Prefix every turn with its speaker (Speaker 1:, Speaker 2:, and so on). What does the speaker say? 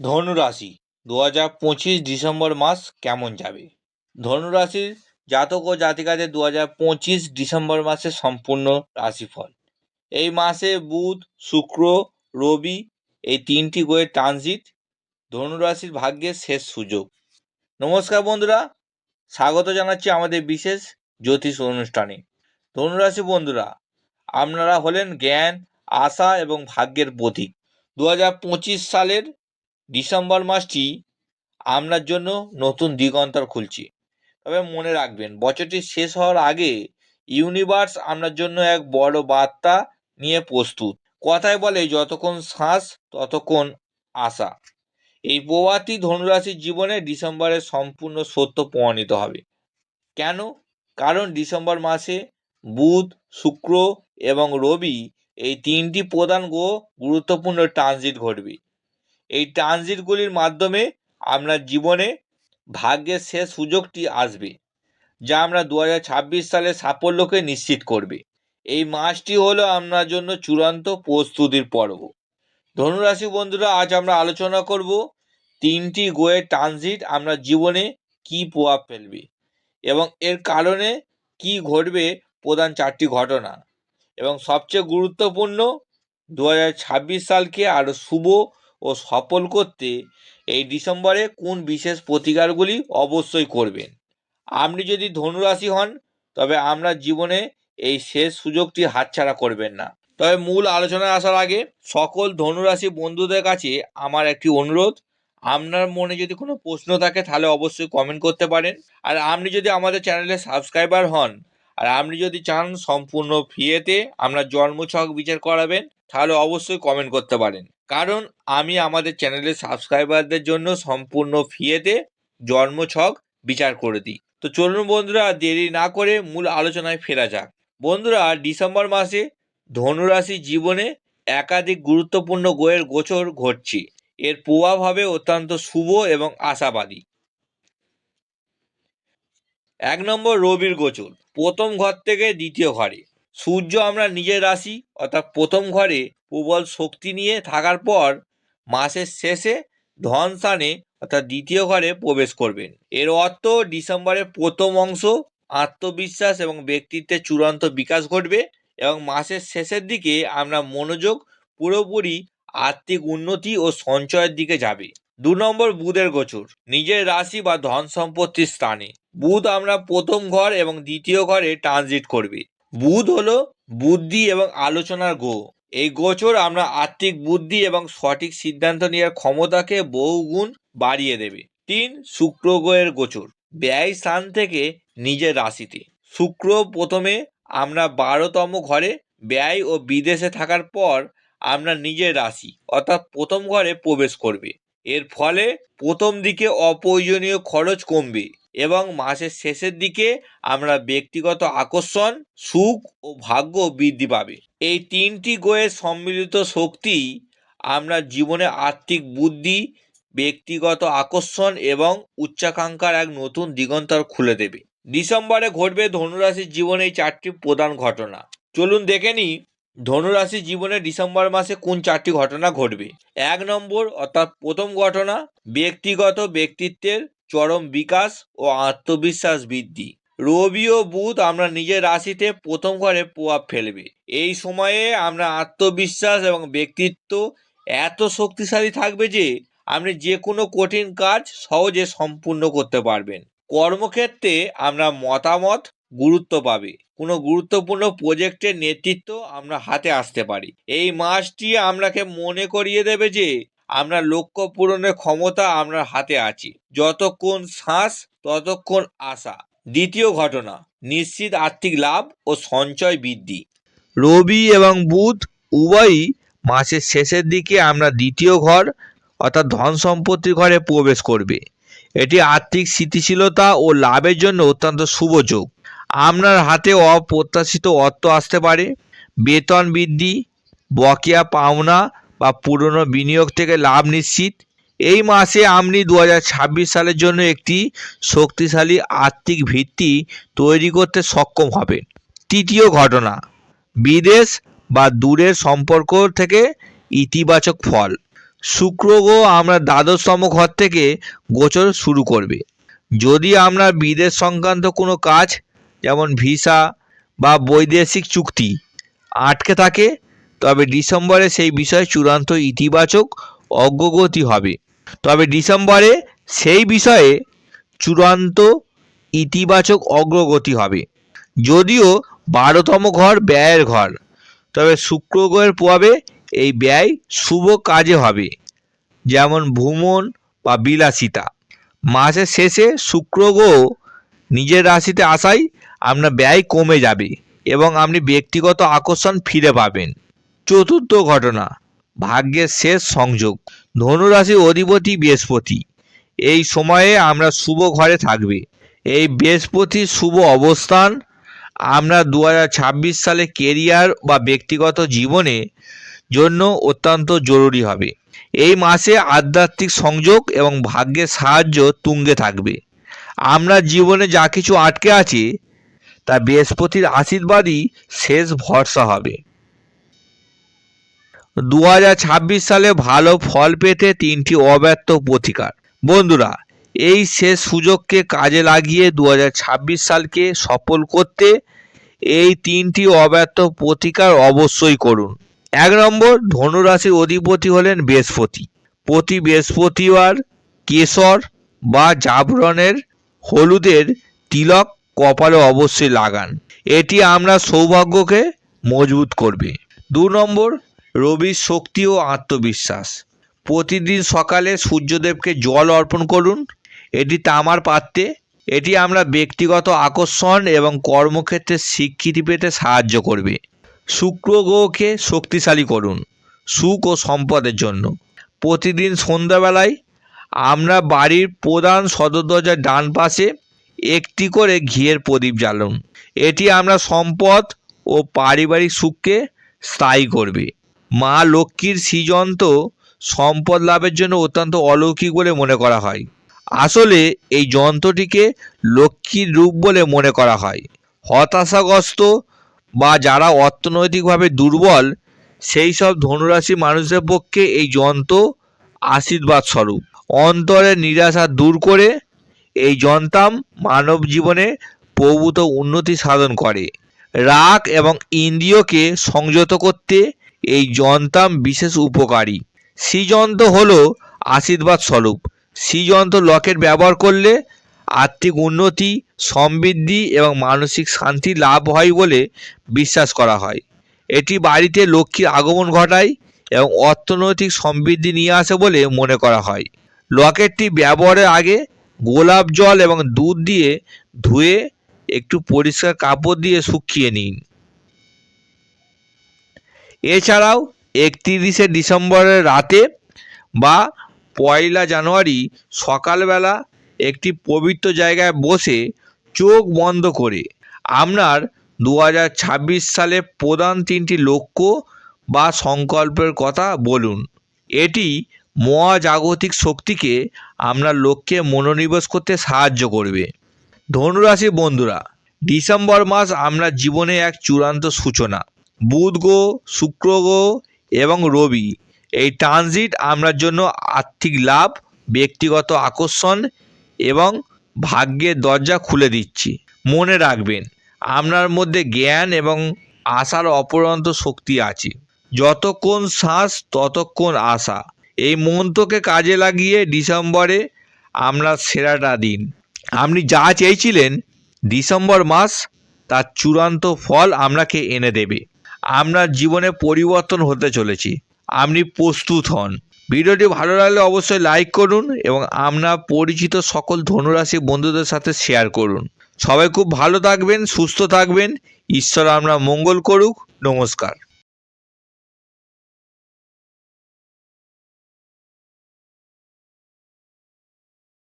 Speaker 1: ধনুরাশি দু হাজার পঁচিশ ডিসেম্বর মাস কেমন যাবে? ধনুরাশির জাতক ও জাতিকাদের দু হাজার পঁচিশ ডিসেম্বর মাসে সম্পূর্ণ রাশিফল। এই মাসে বুধ, শুক্র, রবি এই তিনটি গ্রহের ট্রানজিট ধনুরাশির ভাগ্যের শেষ সুযোগ। নমস্কার বন্ধুরা, স্বাগত জানাচ্ছি আমাদের বিশেষ জ্যোতিষ অনুষ্ঠানে। ধনুরাশি বন্ধুরা, আপনারা হলেন জ্ঞান, আশা এবং ভাগ্যের প্রতীক। দু হাজার পঁচিশ সালের ডিসেম্বর মাসটি আপনার জন্য নতুন দিগন্তর খুলছে। তবে মনে রাখবেন, বছরটি শেষ হওয়ার আগে ইউনিভার্স আপনার জন্য এক বড় বার্তা নিয়ে প্রস্তুত। কথায় বলে, যতক্ষণ শ্বাস, ততক্ষণ আশা। এই প্রবাদটি ধনুরাশির জীবনে ডিসেম্বরে সম্পূর্ণ সত্য প্রমাণিত হবে। কেন? কারণ ডিসেম্বর মাসে বুধ, শুক্র এবং রবি এই তিনটি প্রধান গ্রহ গুরুত্বপূর্ণ ট্রানজিট ঘটবে। এই ট্রানজিটগুলির মাধ্যমে আপনার জীবনে ভাগ্যের শেষ সুযোগটি আসবে, যা আমরা দু সালে সাফল্যকে নিশ্চিত করবে। এই মাসটি হলো আপনার জন্য চূড়ান্ত প্রস্তুতির পর্ব। ধনুরাশি বন্ধুরা, আজ আমরা আলোচনা করব তিনটি গোয়ের ট্রানজিট আপনার জীবনে কি প্রভাব ফেলবে এবং এর কারণে কি ঘটবে প্রধান চারটি ঘটনা। এবং সবচেয়ে গুরুত্বপূর্ণ দু হাজার ছাব্বিশ সালকে আরও শুভ ও সফল করতে এই ডিসেম্বরে কোন বিশেষ প্রতিকারগুলি অবশ্যই করবেন। আপনি যদি ধনুরাশি হন, তবে আপনার জীবনে এই শেষ সুযোগটি হাতছাড়া করবেন না। তবে মূল আলোচনায় আসার আগে সকল ধনুরাশি বন্ধুদের কাছে আমার একটি অনুরোধ। আপনার মনে যদি কোনো প্রশ্ন থাকে, তাহলে অবশ্যই কমেন্ট করতে পারেন। আর আপনি যদি আমাদের চ্যানেলে সাবস্ক্রাইবার হন, আর আপনি যদি চান সম্পূর্ণ ফ্রিতে আপনার জন্মছক বিচার করাবেন, তাহলে অবশ্যই কমেন্ট করতে পারেন। কারণ আমি আমাদের চ্যানেলের সাবস্ক্রাইবারদের জন্য সম্পূর্ণ ফ্রিতে জন্মছক বিচার করে দিই। তো চলুন বন্ধুরা, দেরি না করে মূল আলোচনায় ফেরা যাক। বন্ধুরা, ডিসেম্বর মাসে ধনুরাশি জীবনে একাধিক গুরুত্বপূর্ণ গোয়ের গোচর ঘটছে। এর প্রভাব হবে অত্যন্ত শুভ এবং আশাবাদী। এক নম্বর রবির গোচর, প্রথম ঘর থেকে দ্বিতীয় ঘরে। সূর্য আমরা নিজের রাশি, অর্থাৎ প্রথম ঘরে প্রবল শক্তি নিয়ে থাকার পর মাসের শেষে ধন স্থানে, অর্থাৎ দ্বিতীয় ঘরে প্রবেশ করবেন। এর অর্থ ডিসেম্বরের প্রথম অংশ আত্মবিশ্বাস এবং ব্যক্তিত্বের চূড়ান্ত বিকাশ ঘটবে এবং মাসের শেষের দিকে আমরা মনোযোগ পুরোপুরি আর্থিক উন্নতি ও সঞ্চয়ের দিকে যাবে। দু নম্বর বুধের গোচর, নিজের রাশি বা ধন সম্পত্তির স্থানে। বুধ আমরা প্রথম ঘর এবং দ্বিতীয় ঘরে ট্রানজিট করবে। বুধ হলো বুদ্ধি এবং আলোচনার গ্রহ এই গোচর আমরা আর্থিক বুদ্ধি এবং সঠিক সিদ্ধান্ত নেওয়ার ক্ষমতাকে বহুগুণ বাড়িয়ে দেবে। তিন, শুক্র গ্রহের গোচর। ব্যয় স্থান থেকে নিজের রাশিতে। শুক্র প্রথমে আমরা বারোতম ঘরে, ব্যয় ও বিদেশে থাকার পর আমরা নিজের রাশি, অর্থাৎ প্রথম ঘরে প্রবেশ করবে। এর ফলে প্রথম দিকে অপ্রয়োজনীয় খরচ কমবে। এবং মাসের শেষের দিকে আমরা ব্যক্তিগত আকর্ষণ, সুখ ও ভাগ্য বৃদ্ধি পাবে। এই তিনটি গ্রহের সম্মিলিত শক্তি আমরা জীবনে আর্থিক বুদ্ধি, ব্যক্তিগত আকর্ষণ এবং উচ্চাকাঙ্ক্ষার এক নতুন দিগন্তর খুলে দেবে। ডিসেম্বরে ঘটবে ধনুরাশির জীবনে এই চারটি প্রধান ঘটনা। চলুন দেখে নিই ধনুরাশি জীবনে ডিসেম্বর মাসে কোন চারটি ঘটনা ঘটবে। এক নম্বর অর্থাৎ প্রথম ঘটনা, ব্যক্তিগত ব্যক্তিত্বের চরম বিকাশ ও আত্মবিশ্বাস বৃদ্ধি। রবি ও বুধ আমরা নিজের রাশিতে প্রথম ঘরে প্রভাব ফেলবে। এই সময়ে আমরা আত্মবিশ্বাস এবং ব্যক্তিত্ব এত শক্তিশালী থাকবে যে, আপনি যে কোনো কঠিন কাজ সহজে সম্পূর্ণ করতে পারবেন। কর্মক্ষেত্রে আমরা মতামত গুরুত্ব পাবে। কোনো গুরুত্বপূর্ণ প্রজেক্টের নেতৃত্ব আমরা হাতে আসতে পারি। এই মাসটি আপনাকে মনে করিয়ে দেবে যে আমরা লক্ষ্য পূরণের ক্ষমতা আমরা হাতে আছি। যতক্ষণ শ্বাস, ততক্ষণ আশা। দ্বিতীয় ঘটনা, নিশ্চিত আর্থিক লাভ ও সঞ্চয় বৃদ্ধি। রবি এবং বুধ উভয়ই মাসের শেষের দিকে আমরা দ্বিতীয় ঘর, অর্থাৎ ধন সম্পত্তির ঘরে প্রবেশ করবে। এটি আর্থিক স্থিতিশীলতা ও লাভের জন্য অত্যন্ত শুভ যোগ। আপনার হাতে অপ্রত্যাশিত অর্থ আসতে পারে। বেতন বৃদ্ধি, বকেয়া পাওনা বা পুরনো বিনিয়োগ থেকে লাভ নিশ্চিত। এই মাসে আপনি দু হাজার ছাব্বিশ সালের জন্য একটি শক্তিশালী আর্থিক ভিত্তি তৈরি করতে সক্ষম হবেন। তৃতীয় ঘটনা, বিদেশ বা দূরের সম্পর্ক থেকে ইতিবাচক ফল। শুক্র গ্রহ আমরা দ্বাদশতম ঘর থেকে গোচর শুরু করবে। যদি আমরা বিদেশ সংক্রান্ত কোনো কাজ, যেমন ভিসা বা বৈদেশিক চুক্তি, আটকে থাকে তবে ডিসেম্বরে সেই বিষয়ে চূড়ান্ত ইতিবাচক অগ্রগতি হবে। তবে ডিসেম্বরে সেই বিষয়ে চূড়ান্ত ইতিবাচক অগ্রগতি হবে। যদিও বারোতম ঘর ব্যয়ের ঘর, তবে শুক্র গ্রহের প্রভাবে এই ব্যয় শুভ কাজে হবে। যেমন ভ্রমণ বা বিলাসিতা। মাসের শেষে শুক্র গ্রহ নিজের রাশিতে আসায় আপনার ব্যয় কমে যাবে এবং আপনি ব্যক্তিগত আকর্ষণ ফিরে পাবেন। চতুর্থ ঘটনা, ভাগ্যের শেষ সংযোগ ধনুরাশি অধিপতি বৃহস্পতি। এই সময়ে আমরা শুভ ঘরে থাকবে। এই বৃহস্পতির শুভ অবস্থান, আমরা দু হাজার ছাব্বিশ সালে কেরিয়ার বা ব্যক্তিগত জীবনে জন্য অত্যন্ত জরুরি হবে। এই মাসে আধ্যাত্মিক সংযোগ এবং ভাগ্যের সাহায্য তুঙ্গে থাকবে। আমরা জীবনে যা কিছু আটকে আছে, তা বৃহস্পতির আশীর্বাদই শেষ ভরসা হবে। দু হাজার ছাব্বিশ সালে ভালো ফল পেতে তিনটি অব্যর্থ প্রতিকার। বন্ধুরা, এই শেষ সুযোগকে কাজে লাগিয়ে দু হাজার ছাব্বিশ সালকে সফল করতে এই তিনটি অব্যর্থ প্রতিকার অবশ্যই করুন। এক নম্বর ধনুরাশির অধিপতি হলেন বৃহস্পতি। প্রতি বৃহস্পতিবার কেশর বা জাবরণের হলুদের তিলক কপালে অবশ্যই লাগান। এটি আমরা সৌভাগ্যকে মজবুত করবে। দু নম্বর রবির শক্তি ও আত্মবিশ্বাস। প্রতিদিন সকালে সূর্যদেবকে জল অর্পণ করুন। এটি তামার পাত্রে। এটি আমরা ব্যক্তিগত আকর্ষণ এবং কর্মক্ষেত্রে স্বীকৃতি পেতে সাহায্য করবে। শুক্র গ্রহকে শক্তিশালী করুন, সুখ ও সম্পদের জন্য। প্রতিদিন সন্ধ্যাবেলায় আমরা বাড়ির প্রধান সদর দরজার ডান পাশে একটি করে ঘিয়ের প্রদীপ জ্বালুন। এটি আমরা সম্পদ ও পারিবারিক সুখকে স্থায়ী করবে। মা লক্ষ্মীর সৃজন্ত সম্পদ লাভের জন্য অত্যন্ত অলৌকিক বলে মনে করা হয়। আসলে এই যন্ত্রটিকে লক্ষ্মীর রূপ বলে মনে করা হয়। হতাশাগ্রস্ত বা যারা অর্থনৈতিকভাবে দুর্বল, সেই সব ধনুরাশি মানুষের পক্ষে এই যন্ত্র আশীর্বাদ স্বরূপ অন্তরের নিরাশা দূর করে এই যন্ত্রাম মানব জীবনে প্রভূত উন্নতি সাধন করে। রাগ এবং ইন্দ্রিয়কে সংযত করতে এই যন্ত্রাম বিশেষ উপকারী। শ্রীযন্ত্র হল আশীর্বাদ স্বরূপ। শ্রীযন্ত্র লকেট ব্যবহার করলে আর্থিক উন্নতি, সমৃদ্ধি এবং মানসিক শান্তি লাভ হয় বলে বিশ্বাস করা হয়। এটি বাড়িতে লক্ষ্মীর আগমন ঘটায় এবং অর্থনৈতিক সমৃদ্ধি নিয়ে আসে বলে মনে করা হয়। লকেটটি ব্যবহারের আগে গোলাপ জল এবং দুধ দিয়ে ধুয়ে, একটু পরিষ্কার কাপড় দিয়ে শুকিয়ে নিন। এছাড়াও একত্রিশে ডিসেম্বরের রাতে বা পয়লা জানুয়ারি সকালবেলা একটি পবিত্র জায়গায় বসে চোখ বন্ধ করে। আপনার দু হাজার ছাব্বিশ সালে প্রধান তিনটি লক্ষ্য বা সংকল্পের কথা বলুন। এটি মহাজাগতিক শক্তিকে আপনার লক্ষ্যে মনোনিবেশ করতে সাহায্য করবে। ধনুরাশি বন্ধুরা, ডিসেম্বর মাস আমরা জীবনে এক চূড়ান্ত সূচনা। বুধ গ্রহ শুক্র গ্রহ এবং রবি। এই ট্রানজিট আপনার জন্য আর্থিক লাভ, ব্যক্তিগত আকর্ষণ এবং ভাগ্যের দরজা খুলে দিচ্ছি। মনে রাখবেন আপনার মধ্যে জ্ঞান এবং আশার অপরন্ত শক্তি আছে। যতক্ষণ শ্বাস, ততক্ষণ আশা। এই মন্ত্রকে কাজে লাগিয়ে ডিসেম্বরে আমরা সেরাটা দিন। আপনি যা চেয়েছিলেন, ডিসেম্বর মাস তার চূড়ান্ত ফল আপনাকে এনে দেবে। আপনার জীবনে পরিবর্তন হতে চলেছি। আপনি প্রস্তুত হন। ভিডিওটি ভালো লাগলে অবশ্যই লাইক করুন এবং আপনার পরিচিত সকল ধনুরাশি বন্ধুদের সাথে শেয়ার করুন। সবাই খুব ভালো থাকবেন, সুস্থ থাকবেন। ঈশ্বর আমরা মঙ্গল করুক। নমস্কার।